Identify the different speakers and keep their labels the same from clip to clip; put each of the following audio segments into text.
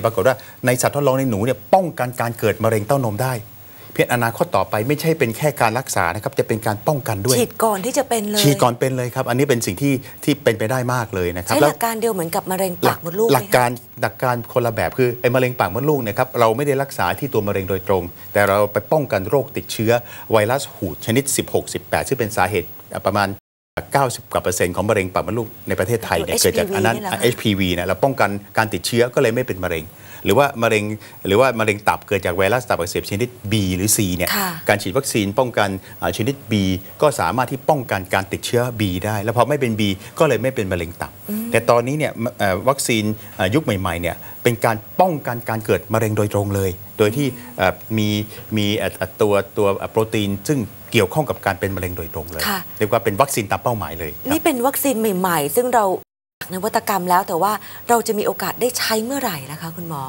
Speaker 1: เนี่ยปรากฏว่าในสัตว์ทดลองในหนูเนี่ยป้องกันการเกิดมะเร็งเต้านมได้ เพียงอนาคตต่อไปไม่ใช่เป็นแค่การรักษานะครับจะเป็นการป้องกันด้วย
Speaker 2: ฉีดก่อนที่จะเป็นเลย
Speaker 1: ฉีดก่อนเป็นเลยครับ อันนี้เป็นสิ่งที่ที่เป็นไปได้มากเลยนะครับ
Speaker 2: ใช้ห
Speaker 1: แล้ว
Speaker 2: ลักการเดียวเหมือนกับมะเร็ง
Speaker 1: ห
Speaker 2: ปากมดลูกไหม
Speaker 1: หลัก
Speaker 2: คะ
Speaker 1: การหลักการคนละแบบคือไอ้มะเร็งปากมดลูกเนะครับเราไม่ได้รักษาที่ตัวมะเร็งโดยตรง แต่เราไปป้องกันโรคติดเชื้อไวรัสหูดชนิด 16-18ซึ่งเป็นสาเหตุประมาณ 90 กว่าเปอร์เซ็นต์ของมะเร็งปากมดลูกในประเทศไทยเนี่ย
Speaker 2: ตัว
Speaker 1: เกิดจากอันนั้น
Speaker 2: HPV เนี่ยเหรอคะ
Speaker 1: HPV เนี่ยเราป้องกันการติดเชื้อก็เลยไม่เป็นมะเร็ง หรือว่ามะเร็งหรือว่ามะเร็งตับเกิดจากไวรัสตับอักเสบชนิด B หรือ C เนี่ย
Speaker 2: ค่ะ
Speaker 1: การฉีดวัคซีนป้องกันอ่าชนิด B ก็สามารถที่ป้องกันการติดเชื้อ B ได้ แล้วพอไม่เป็น B ก็เลยไม่เป็นมะเร็งตับ แต่ตอนนี้เนี่ยเอ่อวัคซีนเอ่อยุคใหม่ๆเนี่ยเป็นการป้องกันการเกิดมะเร็งโดยตรงเลย โดยที่เอ่อมีมีเอ่อเอ่อตัวตัวโปรตีนซึ่ง เกี่ยวข้องกับการเป็นมะเร็งโดยตรงเลย
Speaker 2: ค่ะ
Speaker 1: เรียกว่าเป็นวัคซีนตามเป้าหมายเลยครับ
Speaker 2: นี่เป็นวัคซีนใหม่ ๆ ซึ่งเรานวัตกรรมแล้วแต่ว่าเราจะมีโอกาสได้ใช้เมื่อไหร่นะคะ คุณหมอ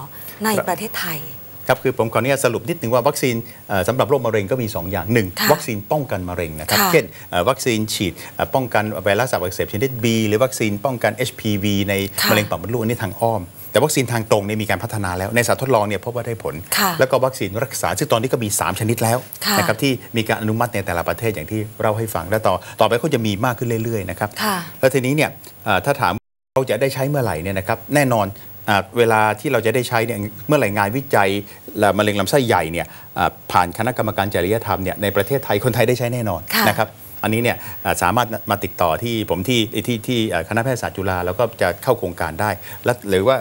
Speaker 2: ใน
Speaker 1: ครับ
Speaker 2: ประเทศไทย
Speaker 1: ครับคือผมขออนุญาตสรุปนิดนึงว่าวัคซีนเอ่อสำหรับโรคมะเร็งก็มี 2 อย่างหนึ่ง
Speaker 2: ค่ะ
Speaker 1: วัคซีนป้องกันมะเร็งนะครับ
Speaker 2: ค่ะ
Speaker 1: เช่นเอ่อวัคซีนฉีดเอ่อป้องกันไวรัสตับอักเสบชนิด B หรือวัคซีนป้องกัน HPV ใน
Speaker 2: ค่ะ
Speaker 1: มะเร็งปากมดลูกอันนี้ทางอ้อม แต่วัคซีนทางตรงเนี่ยมีการพัฒนาแล้วในสัตว์ทดลองเนี่ยพบว่าได้ผล
Speaker 2: ค่ะ
Speaker 1: แล้วก็วัคซีนรักษาซึ่งตอนนี้ก็มี 3 ชนิดแล้ว
Speaker 2: ค่ะ
Speaker 1: นะครับที่มีการอนุมัติในแต่ละประเทศอย่างที่เราให้ฟังและต่อต่อไปก็จะมีมากขึ้นเรื่อยๆนะครับ
Speaker 2: ค่ะ
Speaker 1: แล้วทีนี้เนี่ยเอ่อถ้าถามเราจะได้ใช้เมื่อไหร่เนี่ยนะครับแน่นอนอ่าเวลาที่เราจะได้ใช้เนี่ยเมื่อไหร่งานวิจัยและมะเร็งลำไส้ใหญ่เนี่ยอ่าผ่านคณะกรรมการจริยธรรมเนี่ยในประเทศไทยคนไทยได้ใช้แน่นอน
Speaker 2: ค่ะ
Speaker 1: นะครับ อันนี้เนี่ยอ่าสามารถมาติดต่อที่ผมที่ที่ที่อ่าคณะแพทยศาสตร์จุฬาแล้วก็จะเข้าโครงการได้ และหรือว่า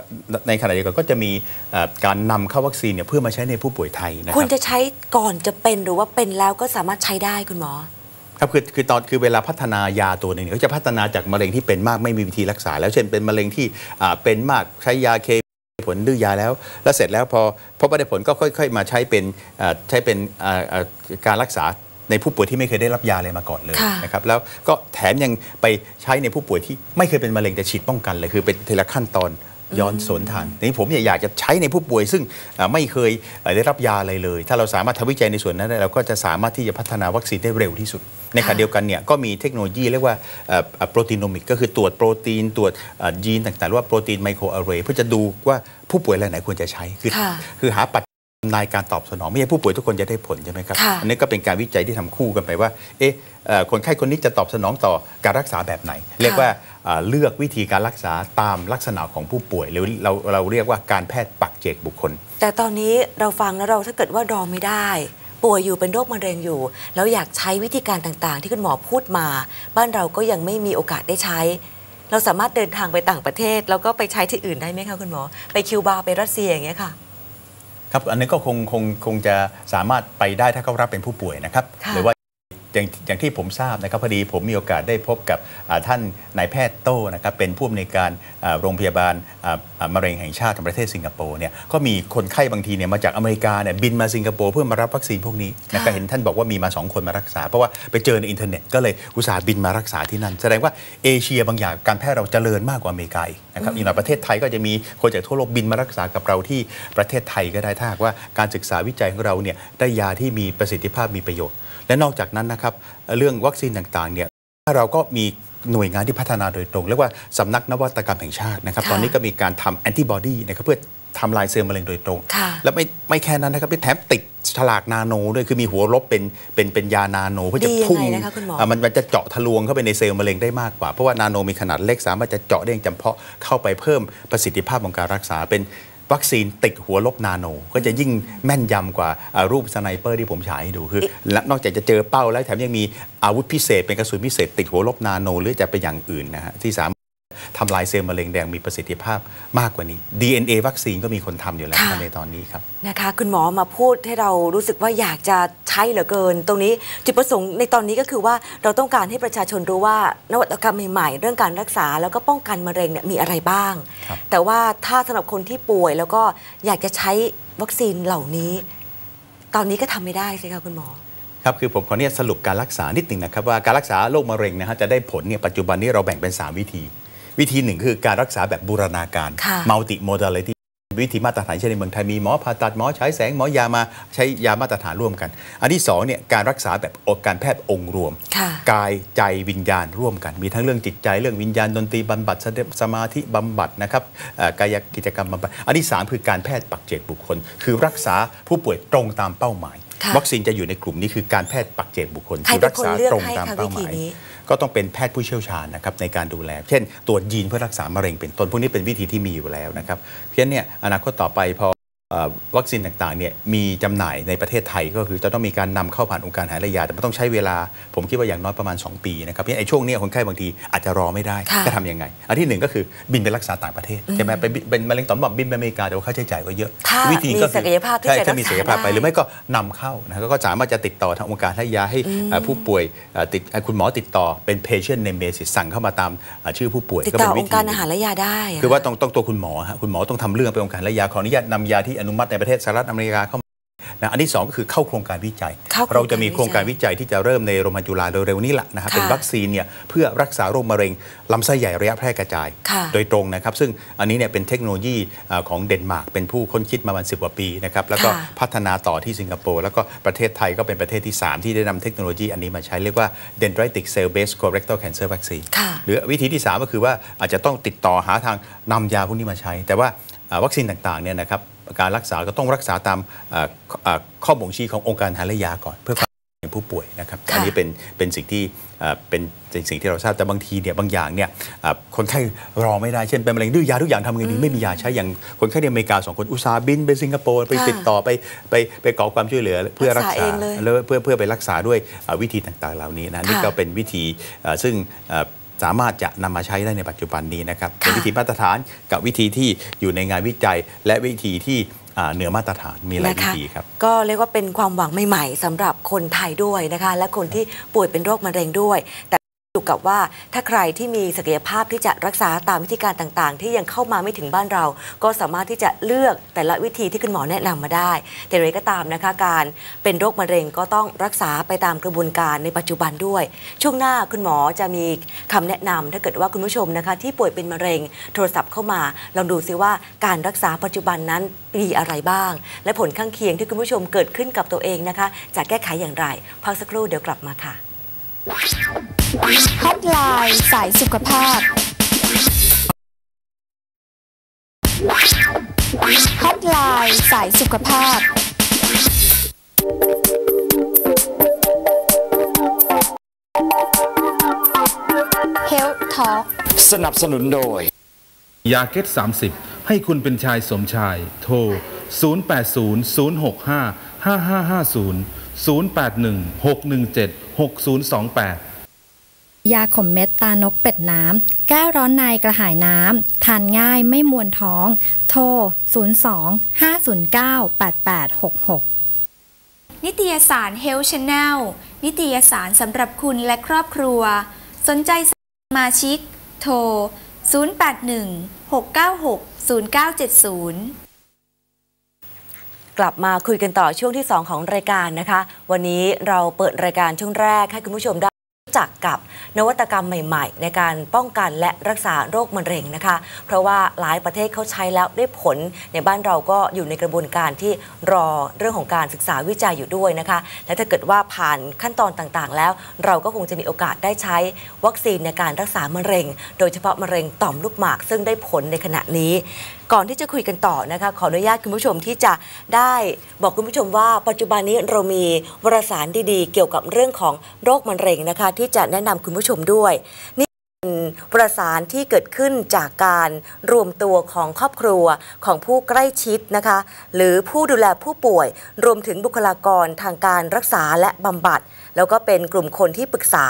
Speaker 1: ในขณะเดียวกันก็จะมีอ่าการนำเข้าวัคซีนเนี่ยเพื่อมาใช้ในผู้ป่วยไทยนะค
Speaker 2: ควร
Speaker 1: รับ
Speaker 2: จะใช้ก่อนจะเป็นหรือว่าเป็นแล้วก็สามารถใช้ได้คุณหมอ
Speaker 1: ครับคือคือตอนคือเวลาพัฒนายาตัวหนึ่งเขาจะพัฒนาจากมะเร็งที่เป็นมากไม่มีวิธีรักษา แล้วเช่นเป็นมะเร็งที่อ่าเป็นมากใช้ยาเคมีผลดื้อยาแล้ว แล้วเสร็จแล้วพอพบว่าได้ผลก็ค่อย ๆ มาใช้เป็นอ่าใช้เป็นอ่าอ่าการรักษา ในผู้ป่วยที่ไม่เคยได้รับยาอะไรมาก่อนเลย
Speaker 2: ค่ะ
Speaker 1: นะครับแล้วก็แถมยังไปใช้ในผู้ป่วยที่ไม่เคยเป็นมะเร็งแต่ฉีดป้องกันเลยคือเป็นทีละขั้นตอนย้อนสวนทางทีนี้ผมเนี่ยอยากจะใช้ในผู้ป่วย ซึ่งอ่าไม่เคยอ่าได้รับยาอะไรเลย ถ้าเราสามารถทำวิจัยในส่วนนั้นได้เราก็จะสามารถที่จะพัฒนาวัคซีนได้เร็วที่สุด ในขณะเดียวกันเนี่ยก็มีเทคโนโลยีเรียกว่าโปรตีนโนมิกก็คือตรวจโปรตีน ตรวจเอ่อยีนต่างๆหรือว่าโปรตีนไมโครอาร์เรย์เพื่อจะดูว่าผู้ป่วยรายไหนควรจะใช้คือ
Speaker 2: ค่ะ
Speaker 1: คือหาปัจจัยทำ นายการตอบสนอง ไม่ใช่ผู้ป่วยทุกคนจะได้ผลใช่ไหมครับ
Speaker 2: ค่ะ
Speaker 1: อันนี้ก็เป็นการวิจัยที่ทำคู่กันไปว่า เอ๊ะเอ่อคนไข้คนนี้จะตอบสนองต่อการรักษาแบบไหน เรียกว่าเอ่อเลือกวิธีการรักษาตามลักษณะของผู้ป่วยหรือเราเราเรียกว่าการแพทย์ปักเจกบุคคล
Speaker 2: แต่ตอนนี้เราฟังแล้วเราถ้าเกิดว่ารอไม่ได้ ป่วยอยู่เป็นโรคมะเร็งอยู่ แล้วอยากใช้วิธีการต่างๆ ที่คุณหมอพูดมา บ้านเราก็ยังไม่มีโอกาสได้ใช้เราสามารถเดินทางไปต่างประเทศ แล้วก็ไปใช้ที่อื่นได้ไหมคะคุณหมอ ไปคิวบาไปรัสเซียอย่างเงี้ยค่ะ
Speaker 1: ครับอันนี้ก็คงคงคงจะสามารถไปได้ถ้าเขารับเป็นผู้ป่วยนะครับ
Speaker 2: ค่ะ
Speaker 1: หรือว่า อย่างอย่างที่ผมทราบนะครับพอดีผมมีโอกาสได้พบกับอ่าท่านนายแพทย์โต้นะครับเป็นผู้อำนวยการอ่าโรงพยาบาลอ่าอ่ามะเร็งแห่งชาติของประเทศสิงคโปร์เนี่ยก็มีคนไข้บางทีเนี่ยมาจากอเมริกาเนี่ยบินมาสิงคโปร์เพื่อมารับวัคซีนพวกนี้นะ
Speaker 2: ค่ะ
Speaker 1: ก็เห็นท่านบอกว่ามีมาสองคนมารักษา เพราะว่าไปเจอในอินเทอร์เน็ตก็เลยอุตส่าห์บินมารักษาที่นั่น แสดงว่าเอเชียบางอย่างการแพทย์เราเจริญมากกว่าอเมริกาอีกนะครับอีกหน่อยประเทศไทยก็จะมีคนจากทั่วโลกบินมารักษากับเราที่ประเทศไทยก็ได้ถ้าหากว่าการศึกษาวิจัยของเราเนี่ยได้ยาที่มีประสิทธิภาพมีประโยชน์ และนอกจากนั้นนะครับเรื่องวัคซีนต่างๆเนี่ยเราก็มีหน่วยงานที่พัฒนาโดยตรงเรียกว่าสำนักนวัตกรรมแห่งชาตินะครับ
Speaker 2: ค่ะ
Speaker 1: ตอนนี้ก็มีการทำแอนติบอดีนะครับเพื่อทำลายเซลล์มะเร็งโดยตรง
Speaker 2: ค่ะ
Speaker 1: แล้วไม่ไม่แค่นั้นนะครับแถมติดฉลากนาโนด้วยคือมีหัวลบเป็นเป็นเป็นยานาโนเพื่อจะ
Speaker 2: ดียังไง
Speaker 1: พุ่ง
Speaker 2: นะคะคุณหมอ
Speaker 1: อะมันมันจะเจาะทะลวงเข้าไปในเซลล์มะเร็งได้มากกว่า เพราะว่านาโนมีขนาดเล็กสามารถจะเจาะได้อย่างจำเพาะเข้าไปเพิ่มประสิทธิภาพของการรักษาเป็น วัคซีนติดหัวลบนาโน ก็จะยิ่งแม่นยำกว่าอ่ารูปสไนเปอร์ที่ผมฉายให้ดูคือและนอกจากจะเจอเป้าแล้วแถมยังมีอาวุธพิเศษเป็นกระสุนพิเศษติดหัวลบนาโน หรือจะเป็นอย่างอื่นนะฮะที่สามารถ ทำลายเซลล์มะเร็งแดงมีประสิทธิภาพมากกว่านี้ DNA วัคซีนก็มีคนทำอยู่แล้ว
Speaker 2: ค่ะ
Speaker 1: ในตอนนี้ครับ
Speaker 2: นะคะ คุณหมอมาพูดให้เรารู้สึกว่าอยากจะใช้เหลือเกิน ตรงนี้จุดประสงค์ในตอนนี้ก็คือว่าเราต้องการให้ประชาชนรู้ว่านวัตกรรมใหม่ๆ เรื่องการรักษาแล้วก็ป้องกันมะเร็งเนี่ยมีอะไรบ้าง
Speaker 1: ครับ
Speaker 2: แต่ว่าถ้าสำหรับคนที่ป่วยแล้วก็อยากจะใช้วัคซีนเหล่านี้ ตอนนี้ก็ทำไม่ได้สิคะคุณหมอ
Speaker 1: ครับคือผมขอเนี่ยสรุปการรักษานิดหนึ่งนะครับว่าการรักษาโรคมะเร็งนะฮะจะได้ผลเนี่ยปัจจุบันนี้เราแบ่งเป็น 3 วิธี วิธีหนึ่งคือการรักษาแบบบูรณาการ
Speaker 2: ค่ะ
Speaker 1: multi modality วิธีมาตรฐานเช่นในเมืองไทยมีหมอผ่าตัดหมอใช้แสงหมอยามาใช้ยามาตรฐานร่วมกัน อันที่สองเนี่ยการรักษาแบบการแพทย์องค์รวม
Speaker 2: ค่ะ
Speaker 1: กายใจวิญญาณร่วมกัน มีทั้งเรื่องจิตใจเรื่องวิญญาณดนตรีบำบัดสติสมาธิบำบัดนะครับเอ่อกายกิจกรรมบำบัดอันที่สามคือการแพทย์ปักเจกบุคคล คือรักษาผู้ป่วยตรงตามเป้าหมาย
Speaker 2: ค่ะ
Speaker 1: วัคซีนจะอยู่ในกลุ่มนี้คือการแพทย์ปักเจกบุคคล
Speaker 2: ใคร
Speaker 1: คือ
Speaker 2: เป็น
Speaker 1: รักษา
Speaker 2: คนเลือก
Speaker 1: ตรง
Speaker 2: ให้
Speaker 1: ตาม
Speaker 2: คะ
Speaker 1: เป้าห
Speaker 2: วิธี
Speaker 1: มาย
Speaker 2: นี้
Speaker 1: ก็ต้องเป็นแพทย์ผู้เชี่ยวชาญนะครับในการดูแล เช่นตรวจยีนเพื่อรักษามะเร็งเป็นต้นพวกนี้เป็นวิธีที่มีอยู่แล้วนะครับ เพราะฉะนั้นเนี่ยอนาคตต่อไปพอเอ่อ วัคซีนต่างๆเนี่ยมีจำหน่ายในประเทศไทยก็คือจะต้องมีการนำเข้าผ่านองค์การอาหารและยา แต่มันต้องใช้เวลาผมคิดว่าอย่างน้อยประมาณ 2 ปีนะครับเพราะฉะนั้นไอ้ช่วงเนี้ยคนไข้บางทีอาจจะรอไม่ได้
Speaker 2: ค่ะ
Speaker 1: จะทำยังไง อันที่หนึ่งก็คือบินไปรักษาต่างประเทศใช่ไหมไปบินเป็นมะเร็งต่อมหมอกบินไปอเมริกาแต่ว่าค่าใช้จ่ายก็เยอะ
Speaker 2: ถ้า
Speaker 1: วิธีก็
Speaker 2: มีศักยภาพที่
Speaker 1: ใช่
Speaker 2: จะ
Speaker 1: ถ้ามีศักยภาพไป
Speaker 2: รักษาได้
Speaker 1: หรือไม่ก็นำเข้านะก็สามารถจะติดต่อทางองค์การอาหารและยาให้เอ่อผู้ป่วยเอ่อติดเอ่อคุณหมอติดต่อเป็น patient name basis สั่งเข้ามาตามเอ่อชื่อผู้ป่วย
Speaker 2: ติด
Speaker 1: ก็
Speaker 2: ต่
Speaker 1: เป็
Speaker 2: อนอ
Speaker 1: วิ
Speaker 2: งค์
Speaker 1: ธี
Speaker 2: การ
Speaker 1: หนึ่
Speaker 2: อางหารและยาได้ะ
Speaker 1: คือว่าต้องต้องตัวคุณหมอฮะคุณหมอต้องทำเรื่องไปองค์การและยาขออนุญาตนำยาที่อนุมัติในประเทศสหรัฐอเมริกาเข้ามานะอันที่สองก็คือเข้าโครงการวิจัย
Speaker 2: เข้าโครงการ
Speaker 1: เราจะมีโครงการวิจัยที่จะเริ่มในโรงพยาบาลจุฬาเร็วๆนี้แหละนะฮะ
Speaker 2: ค่ะ
Speaker 1: เป็นวัคซีนเนี่ยเพื่อรักษาโรคมะเร็งลำไส้ใหญ่ระยะแพร่กระจาย
Speaker 2: ค่ะ
Speaker 1: โดยตรงนะครับ ซึ่งอันนี้เนี่ยเป็นเทคโนโลยีเอ่อของเดนมาร์กเป็นผู้ค้นคิดมาประมาณสิกว่าปีนะครับแล้วก็
Speaker 2: ค่ะ
Speaker 1: พัฒนาต่อที่สิงคโปร์แล้วก็ประเทศไทยก็เป็นประเทศที่ 3 ที่ได้นำเทคโนโลยีอันนี้มาใช้เรียกว่า dendritic cell based colorectal cancer vaccine
Speaker 2: ค่ะ
Speaker 1: หรือวิธีที่ 3 ก็คือว่าอาจจะต้องติดต่อหาทางนำยาพวกนี้มาใช้ แต่ว่าอ่าวัคซีนต่างๆเนี่ยนะครับ การรักษาก็ต้องรักษาตามอ่าอ่าข้อบ่งชี้ขององค์การอาหารและยาก่อน เพื่อความเป็นผู้ป่วยนะครับ
Speaker 2: ค่ะ
Speaker 1: อันนี้เป็นเป็นสิ่งที่อ่าเป็นเป็นสิ่งที่เราทราบแต่บางทีเนี่ยบางอย่างเนี่ยอ่าคนไข้รอไม่ได้เช่นเป็นมะเร็งดื้อยาทุกอย่างทำไงดีไม่มียาใช้อย่างคนไข้ในอเมริกาสองคนอุตสาห์บินไปสิงคโปร์ไป
Speaker 2: ค่ะ
Speaker 1: ติดต่อไปไปไปขอความช่วยเหลือเพื่อรัก
Speaker 2: รักษา
Speaker 1: ษา
Speaker 2: เองเลย
Speaker 1: แล้วเพื่อเพื่อไปรักษาด้วยอ่าวิธีต่างๆ เหล่านี้นะนี่
Speaker 2: ค่ะ
Speaker 1: ก็เป็นวิธีอ่าซึ่งอ่า สามารถจะนำมาใช้ได้ในปัจจุบันนี้นะครับ
Speaker 2: ค่ะ
Speaker 1: เป็นวิธีมาตรฐานกับวิธีที่อยู่ในงานวิจัย และวิธีที่อ่าเหนือมาตรฐานมีหลาย
Speaker 2: นะ
Speaker 1: วิ
Speaker 2: คะ
Speaker 1: ธีครับ
Speaker 2: ก็เรียกว่าเป็นความหวังใหม่ๆสำหรับคนไทยด้วยนะคะ และคนที่ป่วยเป็นโรคมะเร็งด้วยแต่ อยู่กับว่าถ้าใครที่มีศักยภาพที่จะรักษาตามวิธีการต่างๆ ที่ยังเข้ามาไม่ถึงบ้านเรา ก็สามารถที่จะเลือกแต่ละวิธีที่คุณหมอแนะนำมาได้ แต่อย่างไรก็ตามนะคะการเป็นโรคมะเร็งก็ต้องรักษาไปตามกระบวนการในปัจจุบันด้วย ช่วงหน้าคุณหมอจะมีคำแนะนำถ้าเกิดว่าคุณผู้ชมนะคะที่ป่วยเป็นมะเร็งโทรศัพท์เข้ามาลองดูซิว่าการรักษาปัจจุบันนั้นมีอะไรบ้าง และผลข้างเคียงที่คุณผู้ชมเกิดขึ้นกับตัวเองนะคะ จะแก้ไขอย่างไรพักสักครู่เดี๋ยวกลับมาค่ะ
Speaker 3: ฮอตไลน์สายสุขภาพฮอตไลน์สายสุขภาพ Health Talk
Speaker 4: สนับสนุนโดย
Speaker 5: ยาเก็ต30 ให้คุณเป็นชายสมชาย โทร 080065 5550 081 617 6028
Speaker 6: ยาขมเม็ดตานกเป็ดน้ำ แก้ร้อนในกระหายน้ำ ทานง่ายไม่มวนท้อง โทร 02 509 8866
Speaker 3: นิตยสาร Health Channel นิตยสารสำหรับคุณและครอบครัว สนใจสมาชิก โทร 081 696 0970
Speaker 2: กลับมาคุยกันต่อช่วงที่ 2 ของรายการนะคะ วันนี้เราเปิดรายการช่วงแรกให้คุณผู้ชมได้รู้จักกับนวัตกรรมใหม่ ๆ ในการป้องกันและรักษาโรคมะเร็งนะคะ เพราะว่าหลายประเทศเขาใช้แล้วได้ผลในบ้านเราก็อยู่ในกระบวนการที่รอเรื่องของการศึกษาวิจัยอยู่ด้วยนะคะ และถ้าเกิดว่าผ่านขั้นตอนต่างๆ แล้ว เราก็คงจะมีโอกาสได้ใช้วัคซีนในการรักษามะเร็ง โดยเฉพาะมะเร็งต่อมลูกหมาก ซึ่งได้ผลในขณะนี้ ก่อนที่จะคุยกันต่อนะคะ ขออนุญาตคุณผู้ชมที่จะได้บอกคุณผู้ชมว่าปัจจุบันนี้เรามีวารสารดีๆ เกี่ยวกับเรื่องของโรคมะเร็งนะคะ ที่จะแนะนำคุณผู้ชมด้วยนี่เป็นวารสารที่เกิดขึ้นจากการรวมตัวของครอบครัวของผู้ใกล้ชิดนะคะ หรือผู้ดูแลผู้ป่วย รวมถึงบุคลากรทางการรักษาและบำบัด แล้วก็เป็นกลุ่มคนที่ปรึกษา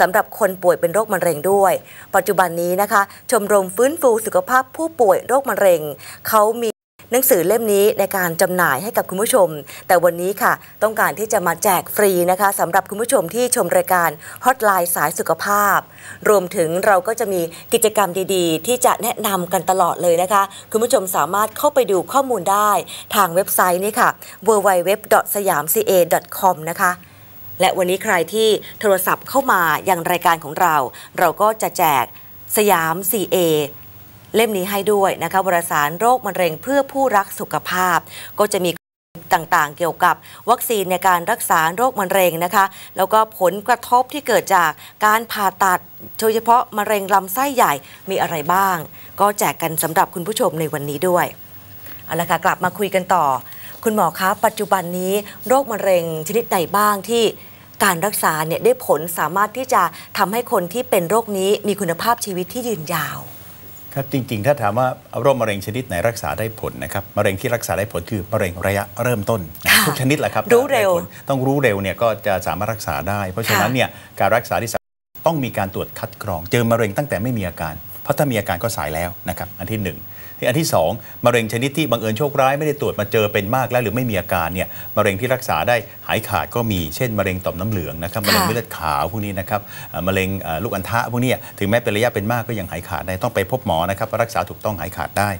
Speaker 2: สำหรับคนป่วยเป็นโรคมะเร็งด้วย ปัจจุบันนี้นะคะ ชมรมฟื้นฟูสุขภาพผู้ป่วยโรคมะเร็งเขามีหนังสือเล่มนี้ในการจำหน่ายให้กับคุณผู้ชม แต่วันนี้ค่ะ ต้องการที่จะมาแจกฟรีนะคะสำหรับคุณผู้ชมที่ชมรายการฮอตไลน์สายสุขภาพ รวมถึงเราก็จะมีกิจกรรมดีๆ ที่จะแนะนำกันตลอดเลยนะคะ คุณผู้ชมสามารถเข้าไปดูข้อมูลได้ทางเว็บไซต์นี้ค่ะ www.sayamca.com นะคะ และวันนี้ใครที่โทรศัพท์เข้ามายังรายการของเรา เราก็จะแจกสยาม CA เล่มนี้ให้ด้วยนะคะวารสารโรคมะเร็งเพื่อผู้รักสุขภาพ ก็จะมีต่างๆ เกี่ยวกับวัคซีนในการรักษาโรคมะเร็งนะคะ แล้วก็ผลกระทบที่เกิดจากการผ่าตัดโดยเฉพาะมะเร็งลำไส้ใหญ่มีอะไรบ้าง ก็แจกกันสำหรับคุณผู้ชมในวันนี้ด้วยเอาละค่ะกลับมาคุยกันต่อ คุณหมอคะปัจจุบันนี้โรคมะเร็งชนิดใดบ้างที่ การรักษาเนี่ยได้ผลสามารถที่จะทำให้คนที่เป็นโรคนี้มีคุณภาพชีวิตที่ยืนยาว
Speaker 1: ครับจริง ๆ ถ้าถามว่าโรคมะเร็งชนิดไหนรักษาได้ผลนะครับมะเร็งที่รักษาได้ผลคือมะเร็งระยะเริ่มต้น
Speaker 2: ค่ะ
Speaker 1: ทุกชนิดแหละครับ
Speaker 2: รู้เร็ว
Speaker 1: ได้ผลต้องรู้เร็วเนี่ยก็จะสามารถรักษาได้ เพราะฉะนั้น
Speaker 2: ค่ะ
Speaker 1: เนี่ยการรักษาที่สำคัญต้องมีการตรวจคัดกรอง เจอมะเร็งตั้งแต่ไม่มีอาการ เพราะถ้ามีอาการก็สายแล้วนะครับอันที่หนึ่งที่ อันที่สองมะเร็งชนิดที่บังเอิญโชคร้ายไม่ได้ตรวจมาเจอเป็นมากแล้วหรือไม่มีอาการเนี่ยมะเร็งที่รักษาได้หายขาดก็มีเช่นมะเร็งต่อมน้ำเหลืองนะครับมะเร็ง
Speaker 2: ค่ะ
Speaker 1: เม็ดเลือดขาวพวกนี้นะครับเอ่อมะเร็งเอ่อลูกอัณฑะพวกเนี้ยถึงแม้เป็นระยะเป็นมากก็ยังหายขาดได้ต้องไปพบหมอนะครับว่ารักษาถูกต้องหายขาดได้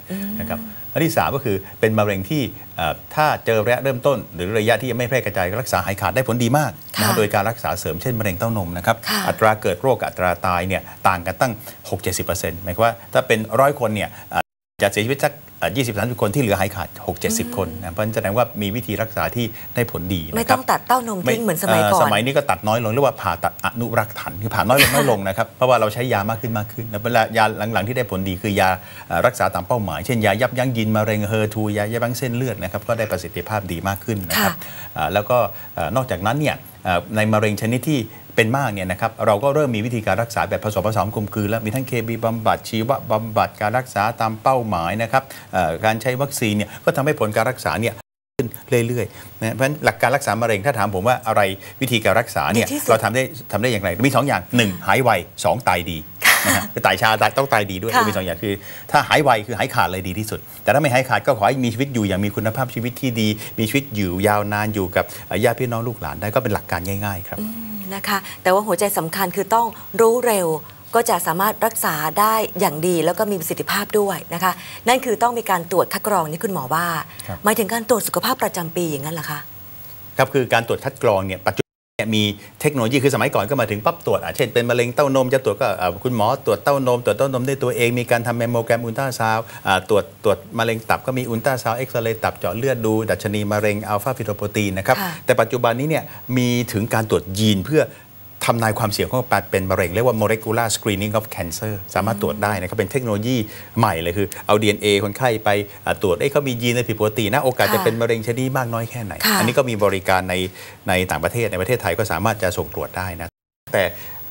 Speaker 1: นะครับอันที่ 3 ก็คือเป็นมะเร็งที่เอ่อถ้าเจอระยะเริ่มต้น หรือระยะที่ยังไม่แพร่กระจายรักษาหายขาดได้ผลดีมากนะ
Speaker 2: ค่ะ
Speaker 1: โดยการรักษาเสริมเช่นมะเร็งเต้านมนะครับ
Speaker 2: ค่ะ
Speaker 1: อัตราเกิดโรคกับอัตราตายเนี่ยต่างกันตั้ง 6-70%หมายความว่าถ้าเป็นร้อยคนเนี่ยเอ่อ จะเสียชีวิตสักยี่สิบสามสิบคนที่เหลือหายขาด6-70คนนะเพราะฉะนั้นแสดงว่ามีวิธีรักษาที่ได้ผลดีนะครับ
Speaker 2: ไม่ต้องตัดเต้านมทิ้งเหมือนสมัยก่อน
Speaker 1: สมัยนี้ก็ตัดน้อยลงเรียกว่าผ่าตัดอนุรักษ์ถันคือผ่าน้อยลงน้อยลงนะครับเพราะว่าเราใช้ยามากขึ้นมากขึ้นแล้วเวลายาหลังๆที่ได้ผลดีคือยาเอ่อรักษาตามเป้าหมาย เช่นยายับยั้งยีนมะเร็งเฮอร์ทูยายับยั้งเส้นเลือดนะครับก็ได้ประสิทธิภาพดีมากขึ้นนะครับอ่าแล้วก็เอ่อนอกจากนั้นเนี่ยเอ่อในมะเร็งชนิดที่ เป็นมากเนี่ยนะครับเราก็เริ่มมีวิธีการรักษาแบบผสมผสานกลมกลืนแล้วมีทั้งเคบีบำบัดชีวบำบัดการรักษาตามเป้าหมายนะครับเอ่อการใช้วัคซีนเนี่ยก็ทำให้ผลการรักษาเนี่ยขึ้นเรื่อยๆนะเพราะฉะนั้นหลักการรักษามะเร็งถ้าถามผมว่าอะไรวิธีการรักษาเนี่ย
Speaker 2: ดีที่สุด
Speaker 1: เราทำได้ทำได้อย่างไร มีสองอย่างหนึ่งหายไวสองตายดีนะฮะคือตายชาตายต้องตายดีด้วย
Speaker 2: ค่ะ
Speaker 1: มีสองอย่างคือ ถ้าหายไวคือหายขาดเลยดีที่สุด แต่ถ้าไม่หายขาดก็ขอให้มีชีวิตอยู่อย่างมีคุณภาพชีวิตที่ดี มีชีวิตอยู่ยาวนานอยู่กับญาติพี่น้องลูกหลานได้ก็เป็นหลักการง่าย ๆ ครับ
Speaker 2: นะคะ แต่ว่าหัวใจสำคัญคือต้องรู้เร็วก็จะสามารถรักษาได้อย่างดีแล้วก็มีประสิทธิภาพด้วยนะคะ นั่นคือต้องมีการตรวจคัดกรองนี่คุณหมอว่า
Speaker 1: ครับ
Speaker 2: หมายถึงการตรวจสุขภาพประจำปีอย่างนั้นเหรอคะ
Speaker 1: ครับคือการตรวจคัดกรองเนี่ยปัจจุบันเนี่ย มีเทคโนโลยีคือสมัยก่อนก็มาถึงปั๊บตรวจอะเช่นเป็นมะเร็งเต้านมจะตรวจก็อ่าคุณหมอตรวจเต้านมตรวจเต้านมด้วยตัวเองมีการทำแมมโมแกรมอุลตราซาวด์อ่าตรวจตรวจมะเร็งตับก็มีอุลตราซาวด์เอ็กซเรย์ตับเจาะเลือดดูดัชนีมะเร็งอัลฟาฟิโตโปรตีนนะครับ
Speaker 2: ค่ะ
Speaker 1: แต่ปัจจุบันนี้เนี่ยมีถึงการตรวจยีนเพื่อ ทำนายความเสี่ยงของการเป็นมะเร็ง เรียกว่า molecular screening of cancer สามารถตรวจได้นะครับ เป็นเทคโนโลยีใหม่เลยคือ เอา DNA คนไข้ไปอ่าตรวจเอ้ยเขามียีนอะไรผิดปกตินะโอกาสจะ
Speaker 2: ค่ะ
Speaker 1: เป็นมะเร็งชนิดมากน้อยแค่ไหน
Speaker 2: ค่ะ
Speaker 1: อันนี้ก็มีบริการในในต่างประเทศในประเทศไทยก็สามารถจะส่งตรวจได้นะแต่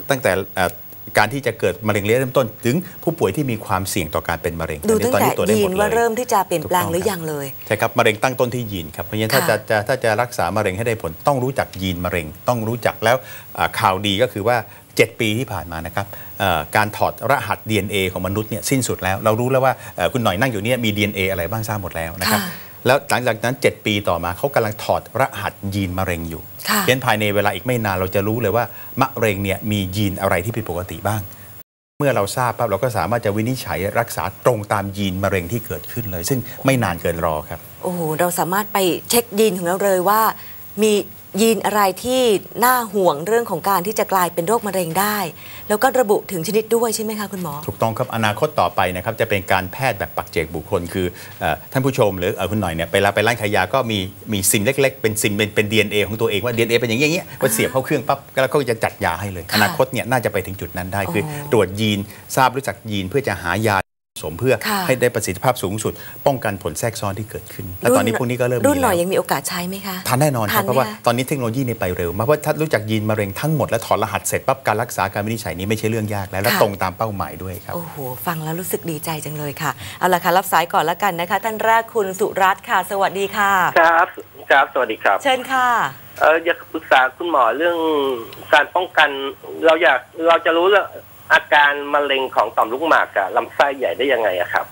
Speaker 1: ตั้งแต่เอ่อ การที่จะเกิดมะเร็งระยะเริ่มต้น ถึงผู้ป่วยที่มีความเสี่ยงต่อการเป็นมะเร็ง
Speaker 2: ดู
Speaker 1: อัน
Speaker 2: ตั้
Speaker 1: นี้
Speaker 2: งแต่
Speaker 1: นี้ตรวจได้
Speaker 2: ยี
Speaker 1: หม
Speaker 2: น
Speaker 1: ด
Speaker 2: ว่า
Speaker 1: เลย
Speaker 2: เริ่มที่จะเปลี่ยนแปลง
Speaker 1: ถูกต้อง
Speaker 2: หรือยังเลย
Speaker 1: ใช่ครับมะเร็งตั้งต้นที่ยีนครับเพราะฉะนั้นถ้า
Speaker 2: ค่ะ
Speaker 1: จะจะถ้าจะรักษามะเร็งให้ได้ผลต้องรู้จักยีนมะเร็ง ต้องรู้จักแล้วอ่าข่าวดีก็คือว่า 7 ปีที่ผ่านมานะครับเอ่อการถอดรหัส DNA ของมนุษย์เนี่ยสิ้นสุดแล้ว เรารู้แล้วว่าเอ่อคุณหน่อยนั่งอยู่เนี่ยมี DNA อะไรบ้างทราบหมดแล้วนะครับ
Speaker 2: ค่ะ
Speaker 1: แล้วหลังจากนั้น 7 ปีต่อมาเขากำลังถอดรหัสยีนมะเร็งอยู่
Speaker 2: ค่ะ
Speaker 1: เพราะฉะนั้นภายในเวลาอีกไม่นานเราจะรู้เลยว่ามะเร็งเนี่ยมียีนอะไรที่ผิดปกติบ้าง เมื่อเราทราบปั๊บเราก็สามารถจะวินิจฉัยรักษาตรงตามยีนมะเร็งที่เกิดขึ้นเลย ซึ่งไม่นานเกินรอครับ
Speaker 2: โอ้โหเราสามารถไปเช็คยีนของเราเลยว่า มี ยีนอะไรที่น่าห่วงเรื่องของการที่จะกลายเป็นโรคมะเร็งได้ แล้วก็ระบุถึงชนิดด้วยใช่ไหมคะคุณหมอ
Speaker 1: ถูกต้องครับอนาคตต่อไปนะครับจะเป็นการแพทย์แบบปักเจกบุคคล คืออท่านผู้ชมหรืออคุณหน่อยเนี่ยไปรับไปร้านขายยาก็มีมีซิมเล็ก ๆ เป็นซิมเป็นเป็น DNA ของตัวเองว่า DNA เป็นอย่างนี้อย่างนี้ว่าเสียบเข้าเครื่องปั๊บแล้วก็จะจัดยาให้เลย อนาคตเนี่ยน่าจะไปถึงจุดนั้นได้คื
Speaker 2: อ
Speaker 1: ตรวจยีนทราบรู้จักยีนเพื่อจะหายา สมเพื่อ
Speaker 2: ค่ะ
Speaker 1: ให้ได้ประสิทธิภาพสูงสุด ป้องกันผลแทรกซ้อนที่เกิดขึ้น และตอนนี้พวกนี้ก็เริ่มมี
Speaker 2: รุ่นหน่อย
Speaker 1: แล้ว
Speaker 2: ยังมีโอกาสใช้ไหมคะ
Speaker 1: ทันแน่นอนครับ
Speaker 2: ทันไหม
Speaker 1: เพราะว่า
Speaker 2: คะ
Speaker 1: ตอนนี้เทคโนโลยีนี่ไปเร็วมากเพราะถ้ารู้จักยีนมะเร็งทั้งหมดและถอดรหัสเสร็จปั๊บการรักษาการวินิจฉัยนี้ไม่ใช่เรื่องยากแล้วและ
Speaker 2: ค่ะ
Speaker 1: ตรงตามเป้าหมายด้วยครับ
Speaker 2: โอ้โหฟังแล้วรู้สึกดีใจจังเลยค่ะเอาละค่ะรับสายก่อนละกันนะคะ ท่านแรกคุณสุรัตน์ค่ะ สวัสดีค่ะ
Speaker 7: ครับครับสวัสดีครับ
Speaker 2: เชิญค่ะ
Speaker 7: เอออยากปรึกษาคุณหมอเรื่องการป้องกัน เราอยากเราจะรู้เรื่อง อาการมะเร็งของต่อมลูกหมากกับลำไส้ใหญ่ได้ยังไงอะครับ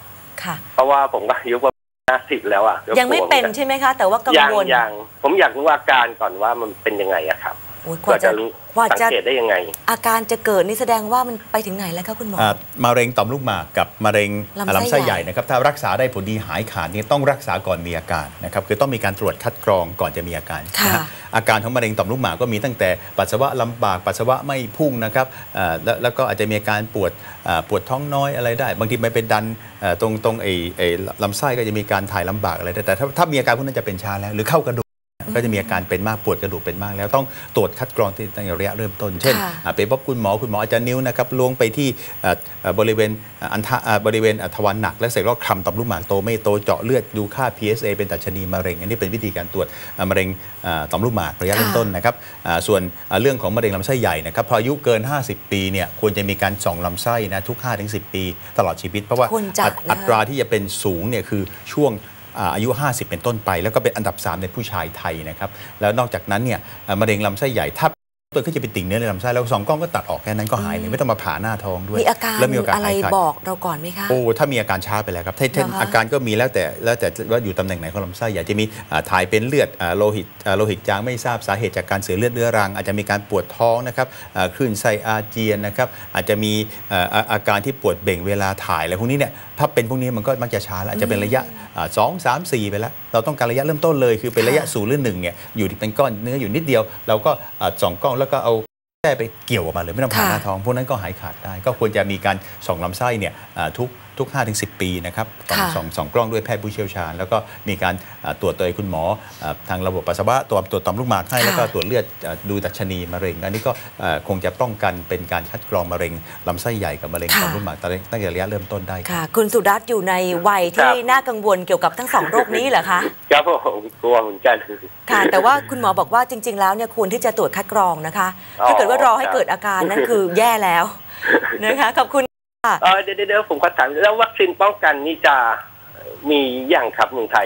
Speaker 2: ค่ะ
Speaker 7: เพราะว่าผมก็อายุประมาณห้าสิบแล้วอะ
Speaker 2: ยังไม่เป็นใช่ไหมคะ แต่ว่ากัง
Speaker 7: ยัง
Speaker 2: วล
Speaker 7: ยังผมอยากรู้อาการก่อนว่ามันเป็นยังไงอะครับ
Speaker 2: โอ้ยก
Speaker 7: ก็
Speaker 2: ว่าจะ
Speaker 7: จะรู้
Speaker 2: กว่า
Speaker 7: สัง
Speaker 2: จะ
Speaker 7: เกตได้ยังไง
Speaker 2: อาการจะเกิดนี่แสดงว่ามันไปถึงไหนแล้วคะคุณหมอ
Speaker 1: อ่ามะเร็งต่อมลูกหมากกับมะเร็ง
Speaker 2: ลำไส้
Speaker 1: ลำไส้
Speaker 2: ให
Speaker 1: ให
Speaker 2: ญ่
Speaker 1: ญ่นะครับถ้ารักษาได้ผลดีหายขาดนี่ต้องรักษาก่อนมีอาการนะครับคือต้องมีการตรวจคัดกรองก่อนจะมีอาการ
Speaker 2: ค่ะ
Speaker 1: นะฮะอาการของมะเร็งต่อมลูกหมากก็มีตั้งแต่ปัสสาวะลำบากปัสสาวะไม่พุ่งนะครับอ่าแล้วแล้วก็อาจจะมีอาการปวดอ่าปวดท้องน้อยอะไรได้ บางทีมันไปดันเอ่อตรงตรงไอ้ไอ้ลำไส้ก็จะมีการถ่ายลำบากอะไรได้แต่ถ้าถ้ามีอาการพวกนั้นจะเป็นชาแล้วหรือเข้ากระดูก ก็จะมีอาการเป็นมากปวดกระดูกเป็นมาก แล้วต้องตรวจคัดกรองที่ตั้งแต่ระยะเริ่มต้น เช่น
Speaker 2: ค่ะ
Speaker 1: อ่าไปพบคุณหมอคุณหมออาจจะนิ้วนะครับล้วงไปที่เอ่อเอ่อบริเวณอ่าอันทะอ่าบริเวณอ่าทวารหนัก แล้วเสร็จก็คลำต่อมลูกหมากโตไม่โตเจาะเลือดดูค่า PSA เป็นดัชนีมะเร็ง อันนี้เป็นวิธีการตรวจอ่ามะเร็งอ่าต่อมลูกหมากระยะเริ่มต้นนะครับอ่าส่วนอ่าเรื่องของมะเร็งลำไส้ใหญ่นะครับพออายุเกิน 50 ปีเนี่ยควรจะมีการส่องลำไส้นะทุก 5-10 ปี ตลอดชีวิต เพราะว่า
Speaker 2: ควรจะ
Speaker 1: อัต
Speaker 2: นะคะ
Speaker 1: อัตราที่จะเป็นสูงเนี่ยคือช่วง อ่าอายุ 50 เป็นต้นไป แล้วก็เป็นอันดับ 3 ในผู้ชายไทยนะครับแล้วนอกจากนั้นเนี่ยอ่ามะเร็งลำไส้ใหญ่ถ้าตัวก็จะเป็นติ่งเนื้อในลำไส้แล้วสองกล้องก็ตัดออกแค่นั้นก็หายเลยไม่ต้องมาผ่าหน้าท้องด้วย
Speaker 2: มีอาการ
Speaker 1: แล้วมีโอกาส
Speaker 2: อะไร
Speaker 1: หายขาด
Speaker 2: บอกเราก่อนไหมคะ
Speaker 1: โอ้ถ้ามีอาการช้าไปแล้วครับถ้าถ้า
Speaker 2: เหรอคะ
Speaker 1: อาการก็มีแล้วแต่แล้วแต่ว่าอยู่ตำแหน่งไหนของลำไส้อยากจะมีอ่าถ่ายเป็นเลือดอ่าโลหิตอ่าโลหิตจางไม่ทราบสาเหตุจากการเสียเลือดเรื้อรัง อาจจะมีการปวดท้องนะครับอ่าคลื่นไส้อาเจียนนะครับอาจจะมีอ่าอาอาการที่ปวดเบ่งเวลาถ่ายอะไรพวกนี้เนี่ย ถ้าเป็นพวกนี้มันก็มักจะช้าแล้วอาจจะเป็นระยะอ่าสองสามสี่ไปแล้ว เราต้องการระยะเริ่มต้นเลย คือเป็นระยะ
Speaker 2: ค่ะ
Speaker 1: ศูนย์หรือหนึ่งเนี่ยอยู่ที่เป็นก้อนเนื้ออยู่นิดเดียว เราก็อ่าส่องกล้องแล้วก็เอาแค่ไปเกี่ยวออกมาเลยไม่ต้องผ่า
Speaker 2: ค่ะ
Speaker 1: หน้าท้องพวกนั้นก็หายขาดได้ ก็ควรจะมีการส่องลำไส้เนี่ยอ่าทุก ทุก 5-10 ปีนะครับส่อง
Speaker 2: ค่ะ
Speaker 1: ส่องส่องกล้องด้วยแพทย์ผู้เชี่ยวชาญ แล้วก็มีการอ่าตรวจโดยคุณหมออ่าทางระบบปัสสาวะตัวตรวจต่อมลูกหมากให้
Speaker 2: ค่ะ
Speaker 1: แล้วก็ตรวจเลือดอ่าดูดัชนีมะเร็ง อันนี้ก็อ่าคงจะป้องกันเป็นการคัดกรองมะเร็งลำไส้ใหญ่กับมะเร็งต่อมลูกหมากตั้งแต่ระยะเริ่มต้นได้ครับ
Speaker 2: ค่ะ คุณสุรัตน์อยู่ในวัย
Speaker 7: ครั
Speaker 2: ที่
Speaker 7: บ
Speaker 2: น่ากังวลเกี่ยวกับทั้งสองโรคนี้เหรอคะ
Speaker 7: ครับผมกลัวเหมือนกัน
Speaker 2: ค่ะ แต่ว่าคุณหมอบอกว่าจริง ๆ แล้วเนี่ยควรที่จะตรวจคัดกรองนะคะ
Speaker 7: อ๋อ
Speaker 2: ถ้าเกิดว่ารอให้
Speaker 7: ครับ
Speaker 2: เกิดอาการนั่นคือแย่แล้วนะคะขอบคุณค่ะ
Speaker 7: เออเดี๋ยวเดี๋ยวเดี๋ยวผมขอถามแล้ววัคซีนป้องกันนี่จะมีอย่างครับเมืองไทย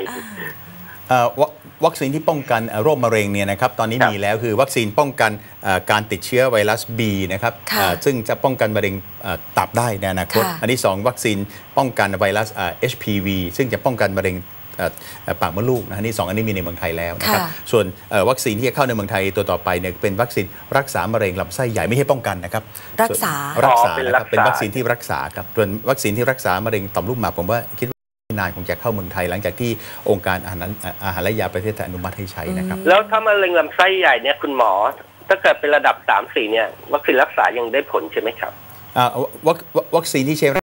Speaker 1: เอ่อววัคซีนที่ป้องกันเอ่อโรคมะเร็งเนี่ยนะครับตอนนี้
Speaker 7: ครับ
Speaker 1: มีแล้วคือวัคซีนป้องกันเอ่อการติดเชื้อไวรัส B นะครับ
Speaker 2: ค่ะ
Speaker 1: เอ่อซึ่งจะป้องกันมะเร็งเอ่อตับได้ในอนาคต
Speaker 2: ค่ะ
Speaker 1: อันที่ 2 วัคซีนป้องกันไวรัสเอ่อ HPV ซึ่งจะป้องกันมะเร็งเอ่อเอ่อ ปากมดลูกนะอันที่สองอันนี้มีในเมืองไทยแล้วนะครับ
Speaker 2: ค่ะ
Speaker 1: ส่วนเอ่อวัคซีนที่จะเข้าในเมืองไทยตัวต่อไปเนี่ยเป็นวัคซีนรักษามะเร็งลำไส้ใหญ่ไม่ใช่ป้องกันนะครับ
Speaker 2: รักษา
Speaker 1: ส่วนรักษา
Speaker 7: อ๋อเป็น
Speaker 1: นะค
Speaker 7: รั
Speaker 1: รับ
Speaker 7: กษา
Speaker 1: เป็นวัคซีนที่รักษาครับส่วนวัคซีนที่รักษามะเร็งต่อมลูกหมากผมว่าคิดว่าไม่นานคงจะเข้าเมืองไทยหลังจากที่องค์การอาหารอาหารและยาประเทศไทยอนุมัติให้ใช้นะครับ
Speaker 7: แล้วถ้ามะเร็งลำไส้ใหญ่เนี่ยคุณหมอ ถ้าเกิดเป็นระดับสามสี่เนี่ยวัคซีนรักษายังได้ผลใช่ไหมครับ
Speaker 1: อ่าวัควัควัคซีนที่ใช้